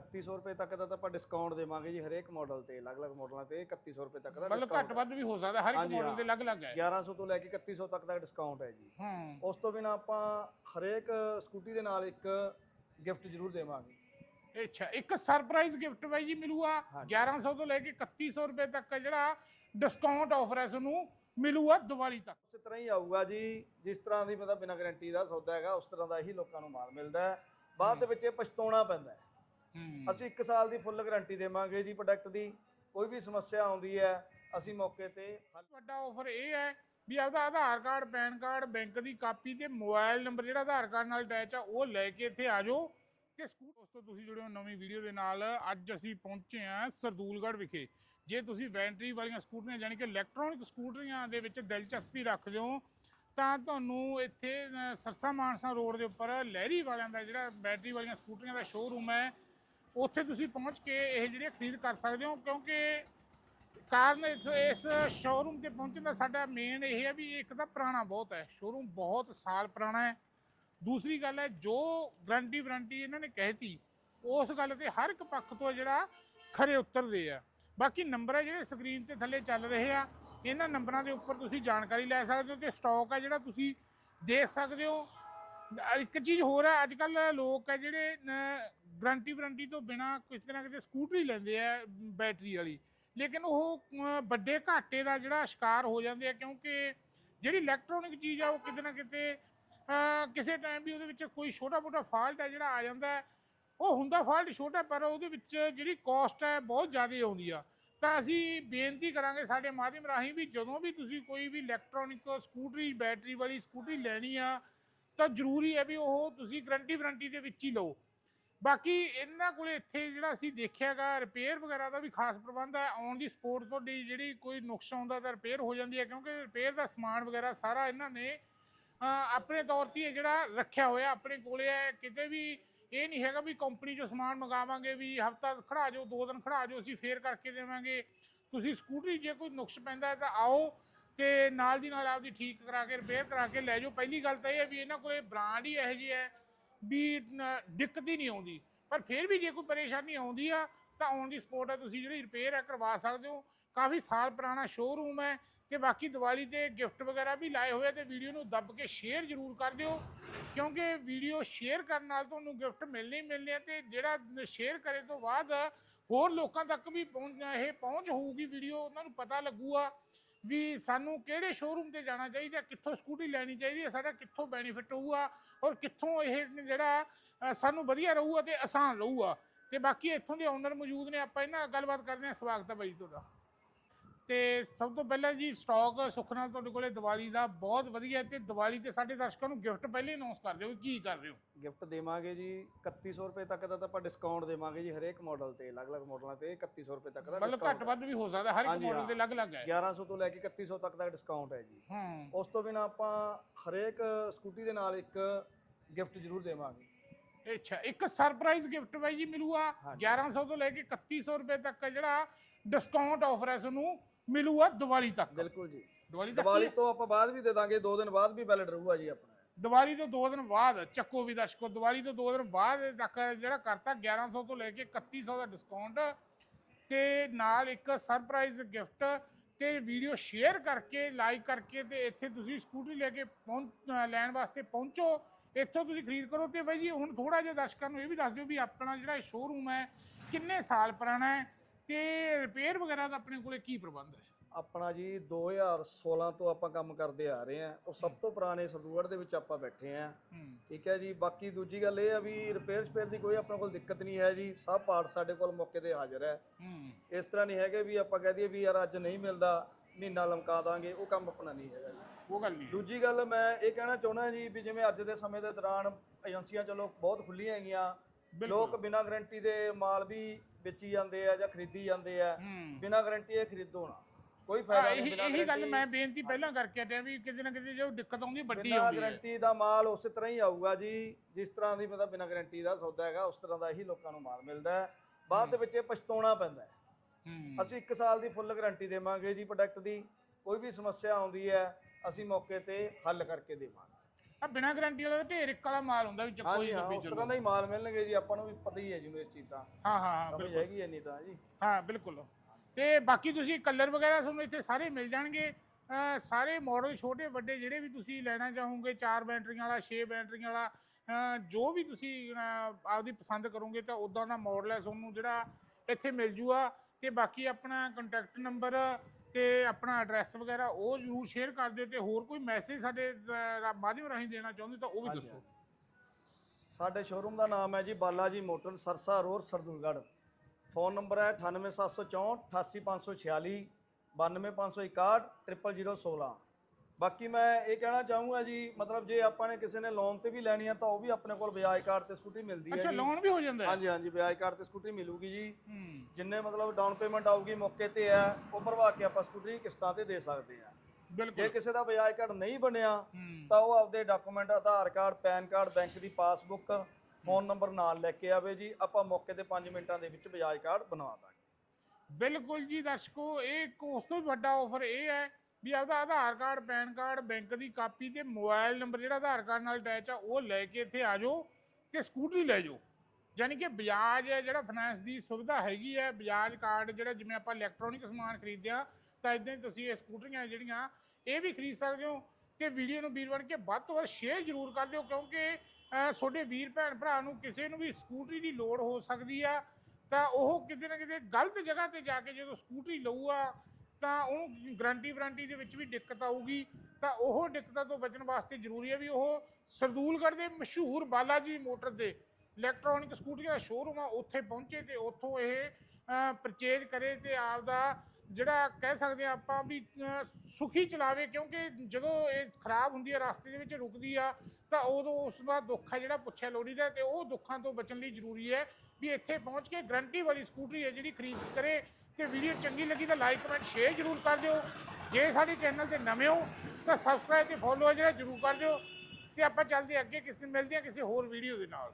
3100 ਰੁਪਏ ਤੱਕ ਦਾ ਤਾਂ ਆਪਾਂ ਡਿਸਕਾਊਂਟ ਦੇਵਾਂਗੇ ਜੀ ਹਰੇਕ ਮਾਡਲ ਤੇ ਅਲੱਗ-ਅਲੱਗ ਮਾਡਲਾਂ ਤੇ 3100 ਰੁਪਏ ਤੱਕ ਦਾ ਮਤਲਬ ਘੱਟ ਵੱਧ ਵੀ ਹੋ ਸਕਦਾ ਹਰ ਇੱਕ ਹਾਂਜੀ, ਮਾਡਲ ਹਾਂ। ਤੇ ਅਲੱਗ-ਅਲੱਗ ਹੈ। 1100 ਤੋਂ ਲੈ ਕੇ 3100 ਤੱਕ ਦਾ ਡਿਸਕਾਊਂਟ ਹੈ ਜੀ। ਹੂੰ। ਉਸ ਤੋਂ ਬਿਨਾ ਆਪਾਂ ਹਰੇਕ ਸਕੂਟੀ ਦੇ ਨਾਲ ਇੱਕ ਗਿਫਟ ਜ਼ਰੂਰ ਦੇਵਾਂਗੇ। ਅੱਛਾ ਇੱਕ ਸਰਪ੍ਰਾਈਜ਼ ਗਿਫਟ ਬਾਈ ਜੀ ਮਿਲੂਗਾ ਹਾਂਜੀ। 1100 ਤੋਂ ਲੈ ਕੇ 3100 ਰੁਪਏ ਤੱਕ ਦਾ ਜਿਹੜਾ ਡਿਸਕਾਊਂਟ ਆਫਰ ਹੈ ਤੁਹਾਨੂੰ ਮਿਲੂਗਾ ਦੀਵਾਲੀ ਤੱਕ। ਉਸੇ ਤਰ੍ਹਾਂ ਹੀ ਆਊਗਾ ਜੀ ਜਿਸ ਤਰ੍ਹਾਂ ਦੀ ਮਤਲਬ ਬਿਨਾਂ ਗਾਰੰਟੀ ਦਾ ਸੌਦਾ ਹੈਗਾ ਉਸ ਤਰ੍ਹਾਂ ਦਾ ਹੀ ਲੋਕਾਂ ਨੂੰ ਮਾਲ ਮਿਲਦਾ ਹੈ। ਬਾਅਦ ਦੇ ਵਿੱਚ ਇਹ ਪਛਤਾਉਣਾ ਪੈਂਦਾ ਹੈ ਹੂੰ। ਅਸੀਂ 1 ਸਾਲ ਦੀ ਫੁੱਲ ਗਾਰੰਟੀ ਦੇਵਾਂਗੇ ਜੀ ਪ੍ਰੋਡਕਟ ਦੀ ਕੋਈ ਵੀ ਸਮੱਸਿਆ ਆਉਂਦੀ ਹੈ ਅਸੀਂ ਮੌਕੇ ਤੇ ਵੱਡਾ ਆਫਰ ਇਹ ਹੈ ਵੀ ਆਪਦਾ Aadhaar card PAN card bank ਦੀ ਕਾਪੀ ਤੇ ਮੋਬਾਈਲ ਨੰਬਰ ਜਿਹੜਾ ਆਧਾਰ ਕਾਰਡ ਨਾਲ ਅਟੈਚ ਆ ਉਹ ਲੈ ਕੇ ਇੱਥੇ ਆ ਜਾਓ ਤੇ ਸਕੂਟ ਦੋਸਤੋ ਤੁਸੀਂ ਜੁੜੇ ਹੋ ਨਵੀਂ ਵੀਡੀਓ ਦੇ ਨਾਲ। ਅੱਜ ਅਸੀਂ ਪਹੁੰਚੇ ਹਾਂ ਸਰਦੂਲਗੜ੍ਹ ਵਿਖੇ। ਜੇ ਤੁਸੀਂ ਬੈਟਰੀ ਵਾਲੀਆਂ ਸਕੂਟਰੀਆਂ ਯਾਨੀ ਕਿ ਇਲੈਕਟ੍ਰੋਨਿਕ ਸਕੂਟਰੀਆਂ ਦੇ ਵਿੱਚ ਦਿਲਚਸਪੀ ਰੱਖਦੇ ਹੋ ਤਾਂ ਤੁਹਾਨੂੰ ਇੱਥੇ ਸਰਸਾ ਮਾਨਸਾ ਰੋਡ ਦੇ ਉੱਪਰ ਲਹਿਰੀ ਵਾਲਿਆਂ ਦਾ ਜਿਹੜਾ ਬੈਟਰੀ ਵਾਲੀਆਂ ਸਕੂਟਰੀਆਂ ਦਾ ਸ਼ੋਰੂਮ ਹੈ ਉੱਥੇ ਤੁਸੀਂ ਪਹੁੰਚ ਕੇ ਇਹ ਜਿਹੜੀਆਂ ਖਰੀਦ ਕਰ ਸਕਦੇ ਹੋ, ਕਿਉਂਕਿ ਕਾਰਨ ਇੱਥੇ ਇਸ ਸ਼ੋਰੂਮ ਤੇ ਪਹੁੰਚਣ ਦਾ ਸਾਡਾ ਮੇਨ ਇਹ ਹੈ ਵੀ ਇੱਕ ਤਾਂ ਪੁਰਾਣਾ ਬਹੁਤ ਹੈ ਸ਼ੋਰੂਮ ਬਹੁਤ ਸਾਲ ਪੁਰਾਣਾ ਹੈ। ਦੂਸਰੀ ਗੱਲ ਹੈ, ਜੋ ਗਰੰਟੀ ਵਾਰੰਟੀ ਇਹਨਾਂ ਨੇ ਕਹਿਤੀ, ਉਸ ਗੱਲ ਤੇ ਹਰ ਇੱਕ ਪੱਖ ਤੋਂ ਜਿਹੜਾ ਖਰੇ ਉਤਰਦੇ ਆ। ਬਾਕੀ ਨੰਬਰ ਹੈ ਜਿਹੜੇ ਸਕਰੀਨ ਤੇ ਥੱਲੇ ਚੱਲ ਰਹੇ ਆ, ਇਹਨਾਂ ਨੰਬਰਾਂ ਦੇ ਉੱਪਰ ਤੁਸੀਂ ਜਾਣਕਾਰੀ ਲੈ ਸਕਦੇ ਹੋ ਤੇ ਸਟਾਕ ਹੈ ਜਿਹੜਾ ਤੁਸੀਂ ਦੇਖ ਸਕਦੇ ਹੋ। ਇੱਕ ਚੀਜ਼ ਹੋਰ ਹੈ ਅੱਜ ਕੱਲ ਲੋਕ ਹੈ ਜਿਹੜੇ ਗਰੰਟੀ ਵਾਰੰਟੀ ਤੋਂ ਬਿਨਾ ਕਿਤੇ ਨਾ ਕਿਤੇ ਸਕੂਟਰੀ ਲੈਂਦੇ ਆ ਬੈਟਰੀ ਵਾਲੀ। ਲੇਕਿਨ ਉਹ ਵੱਡੇ ਘਾਟੇ ਦਾ ਜਿਹੜਾ ਸ਼ਿਕਾਰ ਹੋ ਜਾਂਦੇ ਆ ਕਿਉਂਕਿ ਜਿਹੜੀ ਇਲੈਕਟ੍ਰੋਨਿਕ ਚੀਜ਼ ਆ ਉਹ ਕਿਤੇ ਨਾ ਕਿਤੇ ਕਿਸੇ ਟਾਈਮ ਵੀ ਉਹਦੇ ਵਿੱਚ ਕੋਈ ਛੋਟਾ ਮੋਟਾ ਫਾਲਟ ਹੈ ਜਿਹੜਾ ਆ ਜਾਂਦਾ ਉਹ ਹੁੰਦਾ ਫਾਲਟ ਛੋਟਾ, ਪਰ ਉਹਦੇ ਵਿੱਚ ਜਿਹੜੀ ਕਾਸਟ ਹੈ ਬਹੁਤ ਜ਼ਿਆਦਾ ਆਉਂਦੀ ਆ। ਤਾਂ ਅਸੀਂ ਬੇਨਤੀ ਕਰਾਂਗੇ ਸਾਡੇ ਮਾਧਿਅਮ ਰਾਹੀਂ ਵੀ ਜਦੋਂ ਵੀ ਤੁਸੀਂ ਕੋਈ ਵੀ ਇਲੈਕਟ੍ਰੋਨਿਕ ਸਕੂਟਰੀ, ਬੈਟਰੀ ਵਾਲੀ ਸਕੂਟਰੀ ਲੈਣੀ ਆ, ਤਾਂ ਜ਼ਰੂਰੀ ਹੈ ਵੀ ਉਹ ਤੁਸੀਂ ਗਰੰਟੀ ਵਾਰੰਟੀ ਦੇ ਵਿੱਚ ਹੀ ਲਓ। ਬਾਕੀ ਇਹਨਾਂ ਕੋਲੇ ਇੱਥੇ ਜਿਹੜਾ ਅਸੀਂ ਦੇਖਿਆਗਾ ਰਿਪੇਅਰ ਵਗੈਰਾ ਦਾ ਵੀ ਖਾਸ ਪ੍ਰਬੰਧ ਹੈ ਔਨ ਦੀ ਸਪੋਰਟ ਤੁਹਾਡੀ ਜਿਹੜੀ ਕੋਈ ਨੁਕਸ ਆਉਂਦਾ ਤਾਂ ਰਿਪੇਅਰ ਹੋ ਜਾਂਦੀ ਹੈ, ਕਿਉਂਕਿ ਰਿਪੇਅਰ ਦਾ ਸਮਾਨ ਵਗੈਰਾ ਸਾਰਾ ਇਹਨਾਂ ਨੇ ਆਪਣੇ ਤੌਰ ਤੇ ਜਿਹੜਾ ਰੱਖਿਆ ਹੋਇਆ ਆਪਣੇ ਕੋਲੇ ਹੈ, ਕਿਤੇ ਵੀ ਇਹ ਨਹੀਂ ਹੈਗਾ ਵੀ ਕੰਪਨੀ ਚੋਂ ਸਮਾਨ ਮੰਗਾਵਾਂਗੇ ਵੀ ਹਫਤਾ ਖੜਾ ਜਾਓ, ਦੋ ਦਿਨ ਖੜਾ ਜਾਓ, ਅਸੀਂ ਫੇਰ ਕਰਕੇ ਦੇਵਾਂਗੇ। ਤੁਸੀਂ ਸਕੂਟਰੀ ਜੇ ਕੋਈ ਨੁਕਸ ਪੈਂਦਾ ਤਾਂ ਆਓ ਤੇ ਨਾਲ ਦੀ ਨਾਲ ਆਪਦੀ ਠੀਕ ਕਰਾ ਕੇ ਰਿਪੇਅਰ ਕਰਾ ਕੇ ਲੈ ਜਾਓ। ਪਹਿਲੀ ਗੱਲ ਤਾਂ ਇਹ ਹੈ ਵੀ ਇਹਨਾਂ ਕੋਲੇ ਬ੍ਰਾਂਡ ਹੀ ਇਹੋ ਜਿਹੀ ਹੈ ਵੀ ਦਿੱਕਤ ਹੀ ਨਹੀਂ ਆਉਂਦੀ। ਪਰ ਫਿਰ ਵੀ ਜੇ ਕੋਈ ਪਰੇਸ਼ਾਨੀ ਆਉਂਦੀ ਆ, ਤਾਂ ਔਨ ਦੀ ਸਪੋਰਟ ਆ, ਤੁਸੀਂ ਜਿਹੜੀ ਰਿਪੇਅਰ ਆ, ਕਰਵਾ ਸਕਦੇ ਹੋ। ਕਾਫੀ ਸਾਲ ਪੁਰਾਣਾ ਸ਼ੋਰੂਮ ਹੈ ਤੇ ਬਾਕੀ ਦੀਵਾਲੀ ਤੇ ਗਿਫਟ ਵਗੈਰਾ ਵੀ ਲਾਏ ਹੋਏ ਆ ਤੇ ਵੀਡੀਓ ਨੂੰ ਦੱਬ ਕੇ ਸ਼ੇਅਰ ਜ਼ਰੂਰ ਕਰ ਦਿਓ। ਕਿਉਂਕਿ ਵੀਡੀਓ ਸ਼ੇਅਰ ਕਰਨ ਨਾਲ ਤੁਹਾਨੂੰ ਗਿਫਟ ਮਿਲਣੇ ਹੀ ਮਿਲਣੇ ਆ ਤੇ ਜਿਹੜਾ ਸ਼ੇਅਰ ਕਰੇ ਤੋਂ ਬਾਅਦ ਹੋਰ ਲੋਕਾਂ ਤੱਕ ਵੀ ਪਹੁੰਚ ਇਹ ਪਹੁੰਚ ਹੋਊਗੀ ਵੀਡੀਓ ਉਹਨਾਂ ਨੂੰ ਪਤਾ ਲੱਗੂਗਾ। ਵੀ ਸਾਨੂੰ ਕਿਹੜੇ ਸ਼ੋਰੂਮ ਤੇ ਜਾਣਾ ਚਾਹੀਦਾ ਕਿੱਥੋਂ ਸਕੂਟੀ ਲੈਣੀ ਚਾਹੀਦੀ ਹੈ, ਸਾਡਾ ਕਿੱਥੋਂ ਬੈਨੀਫਿਟ ਹੋਊਗਾ ਔਰ ਕਿੱਥੋਂ ਇਹ ਜਿਹੜਾ ਸਾਨੂੰ ਵਧੀਆ ਰਹੂਗਾ ਤੇ ਆਸਾਨ ਰਹੂਗਾ। ਤੇ ਬਾਕੀ ਇੱਥੋਂ ਦੇ ਓਨਰ ਮੌਜੂਦ ਨੇ, ਆਪਾਂ ਇਹਨਾਂ ਗੱਲਬਾਤ ਕਰਦੇ ਹਾਂ ਸਵਾਗਤ ਹੈ ਬਾਈ ਤੁਹਾਡਾ। ਤੇ ਸਭ ਤੋਂ ਪਹਿਲਾਂ ਜੀ ਸਟਾਕ ਸੁੱਖ ਨਾਲ ਤੁਹਾਡੇ ਕੋਲੇ ਦੀਵਾਲੀ ਦਾ ਬਹੁਤ ਵਧੀਆ ਤੇ ਦੀਵਾਲੀ ਤੇ ਸਾਡੇ ਦਰਸ਼ਕਾਂ ਨੂੰ ਗਿਫਟ ਪਹਿਲੇ ਅਨਾਉਂਸ ਕਰ ਦਿਓ ਕੀ ਕਰ ਰਹੇ ਹੋ। ਗਿਫਟ ਦੇਵਾਂਗੇ ਜੀ 3100 ਰੁਪਏ ਤੱਕ ਦਾ ਤਾਂ ਆਪਾਂ ਡਿਸਕਾਊਂਟ ਦੇਵਾਂਗੇ ਜੀ ਹਰੇਕ ਮਾਡਲ ਤੇ ਅਲੱਗ-ਅਲੱਗ ਮਾਡਲਾਂ ਤੇ 3100 ਰੁਪਏ ਤੱਕ ਦਾ ਮਤਲਬ ਘੱਟ ਵੱਧ ਵੀ ਹੋ ਸਕਦਾ ਹਰ ਇੱਕ ਮਾਡਲ। ਤੇ ਅਲੱਗ-ਅਲੱਗ ਹੈ। 1100 ਤੋਂ ਲੈ ਕੇ 3100 ਤੱਕ ਦਾ ਡਿਸਕਾਊਂਟ ਹੈ ਜੀ। ਹੂੰ। ਉਸ ਤੋਂ ਬਿਨਾ ਆਪਾਂ ਹਰੇਕ ਸਕੂਟੀ ਦੇ ਨਾਲ ਇੱਕ ਗਿਫਟ ਜ਼ਰੂਰ ਦੇਵਾਂਗੇ। ਅੱਛਾ ਇੱਕ ਸਰਪ੍ਰਾਈਜ਼ ਗਿਫਟ ਬਾਈ ਜੀ ਮਿਲੂਗਾ ਹਾਂਜੀ। 1100 ਤੋਂ ਲੈ ਕੇ 3100 ਰੁਪਏ ਤੱਕ ਜਿਹੜਾ ਡਿਸਕਾਊਂਟ ਆਫਰ ਹੈ ਤੁਹਾਨੂੰ ਮਿਲੂਗਾ ਦੀਵਾਲੀ ਤੱਕ। ਬਿਲਕੁਲ ਜੀ। ਦੀਵਾਲੀ ਤੱਕ ਦੀਵਾਲੀ? ਤੋਂ ਆਪਾਂ ਬਾਅਦ ਵੀ ਦੇ ਦਾਂਗੇ 2 ਦਿਨ ਬਾਅਦ ਵੀ ਵੈਲਿਡ ਰਹੂਗਾ ਜੀ ਆਪਣਾ। ਦੀਵਾਲੀ ਤੋਂ 2 ਦਿਨ ਬਾਅਦ ਚੱਕੋ ਵੀ ਦਰਸ਼ਕੋ ਦੀਵਾਲੀ ਤੋਂ 2 ਦਿਨ ਬਾਅਦ ਤੱਕ ਜਿਹੜਾ ਕਰਤਾ 1100 ਤੋਂ ਲੈ ਕੇ 3100 ਦਾ ਡਿਸਕਾਊਂਟ ਤੇ ਨਾਲ ਇੱਕ ਸਰਪ੍ਰਾਈਜ਼ ਗਿਫਟ ਤੇ ਵੀਡੀਓ ਸ਼ੇਅਰ ਕਰਕੇ ਲਾਈਕ ਕਰਕੇ ਤੇ ਇੱਥੇ ਤੁਸੀਂ ਸਕੂਟਰੀ ਲੈ ਕੇ ਪਹੁੰਚ ਲੈਣ ਵਾਸਤੇ ਪਹੁੰਚੋ। ਇੱਥੋਂ ਤੁਸੀਂ ਖਰੀਦ ਕਰੋ ਤੇ ਬਾਈ ਜੀ ਹੁਣ ਥੋੜਾ ਜਿਹਾ ਦਰਸ਼ਕਾਂ ਨੂੰ ਇਹ ਵੀ ਦੱਸ ਦਿਓ ਵੀ ਆਪਣਾ ਜਿਹੜਾ ਸ਼ੋਰੂਮ ਹੈ ਕਿੰਨੇ ਸਾਲ ਪੁਰਾਣਾ ਹੈ ਤੇ ਰਿਪੇਅਰ ਵਗੈਰਾ ਦਾ ਆਪਣੇ ਕੋਲੇ ਕੀ ਪ੍ਰਬੰਧ ਹੈ? ਆਪਣਾ ਜੀ 2016 ਤੋਂ ਆਪਾਂ ਕੰਮ ਕਰਦੇ ਆ ਰਹੇ ਆ ਉਹ ਸਭ ਤੋਂ ਪੁਰਾਣੇ ਸਰਦੂਗੜ ਦੇ ਵਿੱਚ ਆਪਾਂ ਬੈਠੇ ਆ ਠੀਕ ਹੈ ਜੀ ਬਾਕੀ ਦੂਜੀ ਗੱਲ ਇਹ ਆ ਵੀ ਰਿਪੇਅਰ ਸਪੇਅਰ ਦੀ ਕੋਈ ਆਪਣੇ ਕੋਲ ਦਿੱਕਤ ਨਹੀਂ ਹੈ ਜੀ। ਸਭ ਪਾਰਟ ਸਾਡੇ ਕੋਲ ਮੌਕੇ ਤੇ ਹਾਜ਼ਰ ਹੈ। ਇਸ ਤਰ੍ਹਾਂ ਨਹੀਂ ਹੈਗੇ ਵੀ ਆਪਾਂ ਕਹਿ ਦਈਏ ਵੀ ਯਾਰ ਅੱਜ ਨਹੀਂ ਮਿਲਦਾ ਮਹੀਨਾ ਲਮਕਾ ਦਾਂਗੇ ਉਹ ਕੰਮ ਆਪਣਾ ਨਹੀਂ ਹੈਗਾ ਜੀ। ਉਹ ਗੱਲ ਨਹੀਂ ਦੂਜੀ ਗੱਲ ਮੈਂ ਇਹ ਕਹਿਣਾ ਚਾਹੁੰਦਾ ਜੀ ਵੀ ਜਿਵੇਂ ਅੱਜ ਦੇ ਸਮੇਂ ਦੇ ਦੌਰਾਨ ਏਜੰਸੀਆਂ ਚਲੋ ਬਹੁਤ ਖੁੱਲੀਆਂ ਹੈਗੀਆਂ। ਲੋਕ ਬਿਨਾਂ ਗਾਰੰਟੀ ਦੇ ਮਾਲ ਵੀ ਵੇਚੀ ਜਾਂਦੇ ਆ ਜਾਂ ਖਰੀਦੀ ਜਾਂਦੇ ਆ ਬਿਨਾਂ ਗਾਰੰਟੀ ਇਹ ਖਰੀਦੋ ਨਾ। ਕੋਈ ਫਾਇਦਾ ਇਹੀ ਨਹੀਂ ਬਿਨਾਂ ਇਹੀ ਗੱਲ guarantee- ਮੈਂ ਬੇਨਤੀ ਪਹਿਲਾਂ ਕਰਕੇ ਹਟਿਆ ਵੀ ਕਿਤੇ ਨਾ ਕਿਤੇ ਜੋ ਦਿੱਕਤ ਆਉਂਦੀ ਵੱਡੀ ਬਿਨਾਂ ਆਉਂਦੀ ਹੈ। ਗਾਰੰਟੀ ਦਾ ਮਾਲ ਉਸੇ ਤਰ੍ਹਾਂ ਹੀ ਆਊਗਾ ਜੀ ਜਿਸ ਤਰ੍ਹਾਂ ਦੀ ਮਤਲਬ ਬਿਨਾਂ ਗਾਰੰਟੀ ਦਾ ਸੌਦਾ ਹੈਗਾ ਉਸ ਤਰ੍ਹਾਂ ਦਾ ਹੀ ਲੋਕਾਂ ਨੂੰ ਮਾਲ ਮਿਲਦਾ ਹੈ। ਬਾਅਦ ਦੇ ਵਿੱਚ ਇਹ ਪਛਤਾਉਣਾ ਪੈਂਦਾ ਹੈ। ਹੂੰ। ਅਸੀਂ 1 ਸਾਲ ਦੀ ਫੁੱਲ ਗਾਰੰਟੀ ਦੇਵਾਂਗੇ ਜੀ ਪ੍ਰੋਡਕਟ ਦੀ ਕੋਈ ਵੀ ਸਮੱਸਿਆ ਆਉਂਦੀ ਹੈ ਅਸੀਂ ਮੌਕੇ ਤੇ ਹੱਲ ਕਰਕੇ ਦੇਵਾਂਗੇ। ਆ ਬਿਨਾ ਗਾਰੰਟੀ ਵਾਲਾ ਤਾਂ ਢੇਰ ਇੱਕ ਵਾਲਾ ਮਾਲ ਹੁੰਦਾ ਵੀ ਚੱਕੋ ਹਾਂਜੀ ਜੀ ਹਾਂ ਡੱਬੇ ਉਸ ਚਲੋ ਦਾ ਹੀ ਮਾਲ ਮਿਲਣਗੇ ਜੀ ਆਪਾਂ ਨੂੰ ਵੀ ਪਤਾ ਹੀ ਹੈ ਜੀ ਇਸ ਚੀਜ਼ ਦਾ। ਹਾਂ ਹਾਂ ਹਾਂ ਸਮਝ ਬਿਲਕੁਲ। ਹੈਗੀ ਇੰਨੀ ਤਾਂ ਜੀ। ਹਾਂ ਬਿਲਕੁਲ। ਤੇ ਬਾਕੀ ਤੁਸੀਂ ਕਲਰ ਵਗੈਰਾ ਤੁਹਾਨੂੰ ਇੱਥੇ ਸਾਰੇ ਮਿਲ ਜਾਣਗੇ। ਅਹ ਸਾਰੇ ਮਾਡਲ ਛੋਟੇ ਵੱਡੇ ਜਿਹੜੇ ਵੀ ਤੁਸੀਂ ਲੈਣਾ ਚਾਹੋਗੇ 4 ਬੈਟਰੀਆਂ ਵਾਲਾ 6 ਬੈਟਰੀਆਂ ਵਾਲਾ ਅਹ ਜੋ ਵੀ ਤੁਸੀਂ ਅਹ ਆਪਦੀ ਪਸੰਦ ਕਰੋਗੇ ਤਾਂ ਉਦਾਂ ਦਾ ਮਾਡਲ ਹੈ ਤੁਹਾਨੂੰ ਜਿਹੜਾ ਇੱਥੇ ਮਿਲ ਜੂਗਾ। ਤੇ ਬਾਕੀ ਆਪਣਾ ਕੰਟੈਕਟ ਨੰਬਰ ਤੇ ਆਪਣਾ ਐਡਰੈਸ ਵਗੈਰਾ ਉਹ ਜ਼ਰੂਰ ਸ਼ੇਅਰ ਕਰ ਦਿਓ ਤੇ ਹੋਰ ਕੋਈ ਮੈਸੇਜ ਸਾਡੇ ਅਹ, ਮਾਧਿਅਮ ਰਾਹੀਂ ਦੇਣਾ ਚਾਹੁੰਦੇ ਤਾਂ ਉਹ ਵੀ ਦੱਸੋ। ਸਾਡੇ ਸ਼ੋਰੂਮ ਦਾ ਨਾਮ ਹੈ ਜੀ Balaji motor Sirsa road Sardulgarh. Phone number ਹੈ 98764 88546 92561 0016 ਬਾਕੀ ਮੈਂ ਇਹ ਕਹਿਣਾ ਚਾਹੂੰਗਾ ਜੀ ਮਤਲਬ ਜੇ ਆਪਾਂ ਨੇ ਕਿਸੇ ਨੇ ਲੋਨ ਤੇ ਵੀ ਲੈਣੀ ਆ ਤਾਂ ਉਹ ਵੀ ਆਪਣੇ ਕੋਲ ਵਿਆਜ ਕਾਰਡ ਤੇ ਸਕੂਟੀ ਮਿਲਦੀ ਹੈ ਅੱਛਾ ਜੀ। ਲੋਨ ਵੀ ਹੋ ਜਾਂਦਾ ਹੈ? ਹਾਂਜੀ ਹਾਂਜੀ ਵਿਆਜ ਕਾਰਡ ਤੇ ਸਕੂਟੀ ਮਿਲੂਗੀ ਜੀ। ਹੂੰ। ਜਿੰਨੇ ਮਤਲਬ ਡਾਊਨ ਪੇਮੈਂਟ ਆਊਗੀ ਮੌਕੇ ਤੇ ਹੈ ਉਹ ਭਰਵਾ ਕੇ ਆਪਾਂ ਸਕੂਟਰੀ ਕਿਸ਼ਤਾਂ ਤੇ ਦੇ ਸਕਦੇ ਆ। ਜੇ ਬਿਲਕੁਲ। ਕਿਸੇ ਦਾ ਵਿਆਜ ਕਾਰਡ ਨਹੀਂ ਬਣਿਆ ਹੂੰ। ਤਾਂ ਉਹ ਆਪਦੇ document Aadhaar card PAN card bank ਦੀ ਪਾਸਬੁੱਕ ਫੋਨ ਨੰਬਰ ਨਾਲ ਲੈ ਕੇ ਆਵੇ ਜੀ ਆਪਾਂ ਮੌਕੇ ਤੇ 5 ਮਿੰਟਾਂ ਦੇ ਵਿੱਚ ਵਿਆਜ ਕਾਰਡ ਬਣਵਾ ਦਾਂਗੇ। ਬਿਲਕੁਲ ਜੀ ਦਰਸ਼ਕੋ ਇਹ ਇੱਕ ਉਸ ਤੋਂ ਵੀ ਵੱਡਾ ਆਫਰ ਇਹ ਹੈ ਵੀ ਆਪਦਾ Aadhaar card, PAN card, bank ਦੀ ਕਾਪੀ ਤੇ ਮੋਬਾਈਲ ਨੰਬਰ ਜਿਹੜਾ ਆਧਾਰ ਕਾਰਡ ਨਾਲ ਅਟੈਚ ਆ, ਉਹ ਲੈ ਕੇ ਇੱਥੇ ਆ ਜਾਓ ਤੇ ਸਕੂਟਰੀ ਲੈ ਜਾਓ। ਯਾਨੀ ਕਿ ਬਜਾਜ ਹੈ, ਜਿਹੜਾ ਫਾਈਨੈਂਸ ਦੀ ਸੁਵਿਧਾ ਹੈਗੀ ਹੈ, ਬਜਾਜ ਕਾਰਡ ਜਿਹੜਾ ਜਿਵੇਂ ਆਪਾਂ ਇਲੈਕਟ੍ਰੋਨਿਕ ਸਮਾਨ ਖਰੀਦਦੇ ਆ ਤਾਂ ਇਦਾਂ ਹੀ ਤੁਸੀਂ ਇਹ ਸਕੂਟਰੀਆਂ ਜਿਹੜੀਆਂ, ਇਹ ਵੀ ਖਰੀਦ ਸਕਦੇ ਹੋ ਤੇ ਵੀਡੀਓ ਨੂੰ ਵੀਰ ਬਣ ਕੇ ਵੱਧ ਤੋਂ ਵੱਧ ਸ਼ੇਅਰ ਜ਼ਰੂਰ ਕਰ ਦਿਓ, ਕਿਉਂਕਿ ਤੁਹਾਡੇ ਵੀਰ ਭੈਣ ਭਰਾ ਨੂੰ ਕਿਸੇ ਨੂੰ ਵੀ ਸਕੂਟਰੀ ਦੀ ਲੋੜ ਹੋ ਸਕਦੀ ਆ, ਤਾਂ ਉਹ ਕਿਤੇ ਨਾ ਕਿਤੇ ਗਲਤ ਜਗ੍ਹਾ ਤੇ ਜਾ ਕੇ ਜਦੋਂ ਸਕੂਟਰੀ ਲਊਗਾ ਤਾਂ ਉਹਨੂੰ ਗਰੰਟੀ ਵਾਰੰਟੀ ਦੇ ਵਿੱਚ ਵੀ ਦਿੱਕਤ ਆਊਗੀ, ਤਾਂ ਉਹ ਦਿੱਕਤਾਂ ਤੋਂ ਬਚਣ ਵਾਸਤੇ ਜ਼ਰੂਰੀ ਹੈ ਵੀ ਉਹ ਸਰਦੂਲਗੜ੍ਹ ਦੇ ਮਸ਼ਹੂਰ ਬਾਲਾਜੀ ਮੋਟਰ ਦੇ ਇਲੈਕਟ੍ਰੋਨਿਕ ਸਕੂਟਰੀਆਂ ਦਾ ਸ਼ੋਰੂਮ ਆ, ਉੱਥੇ ਪਹੁੰਚੇ ਤੇ ਉੱਥੋਂ ਇਹ ਪਰਚੇਜ ਕਰੇ ਤੇ ਆਪਦਾ ਜਿਹੜਾ ਕਹਿ ਸਕਦੇ ਆ ਆਪਾਂ ਵੀ ਸੁਖੀ ਚਲਾਵੇ, ਕਿਉਂਕਿ ਜਦੋਂ ਇਹ ਖਰਾਬ ਹੁੰਦੀ ਆ, ਰਸਤੇ ਦੇ ਵਿੱਚ ਰੁਕਦੀ ਆ, ਤਾਂ ਉਦੋਂ ਉਸ ਦਾ ਦੁੱਖ ਹੈ ਜਿਹੜਾ ਪੁੱਛਿਆ ਲੋੜੀਦਾ ਤੇ ਉਹ ਦੁੱਖਾਂ ਤੋਂ ਬਚਣ ਲਈ ਜ਼ਰੂਰੀ ਹੈ ਵੀ ਇੱਥੇ ਪਹੁੰਚ ਕੇ ਗਰੰਟੀ ਵਾਲੀ ਸਕੂਟਰੀ ਹੈ ਜਿਹੜੀ ਖਰੀਦ ਕਰੇ ਤੇ ਵੀਡੀਓ ਚੰਗੀ ਲੱਗੀ ਤਾਂ ਲਾਈਕ ਕਮੈਂਟ ਸ਼ੇਅਰ ਜ਼ਰੂਰ ਕਰ ਦਿਓ। ਜੇ ਸਾਡੇ ਚੈਨਲ ਤੇ ਨਵੇਂ ਹੋ, ਤਾਂ ਸਬਸਕ੍ਰਾਈਬ ਤੇ ਫੋਲੋ ਜਿਹੜਾ, ਜ਼ਰੂਰ ਕਰ ਦਿਓ। ਤੇ ਆਪਾਂ ਚੱਲਦੇ ਅੱਗੇ, ਕਿਸੇ ਮਿਲਦੇ ਹਾਂ ਕਿਸੇ ਹੋਰ ਵੀਡੀਓ ਦੇ ਨਾਲ।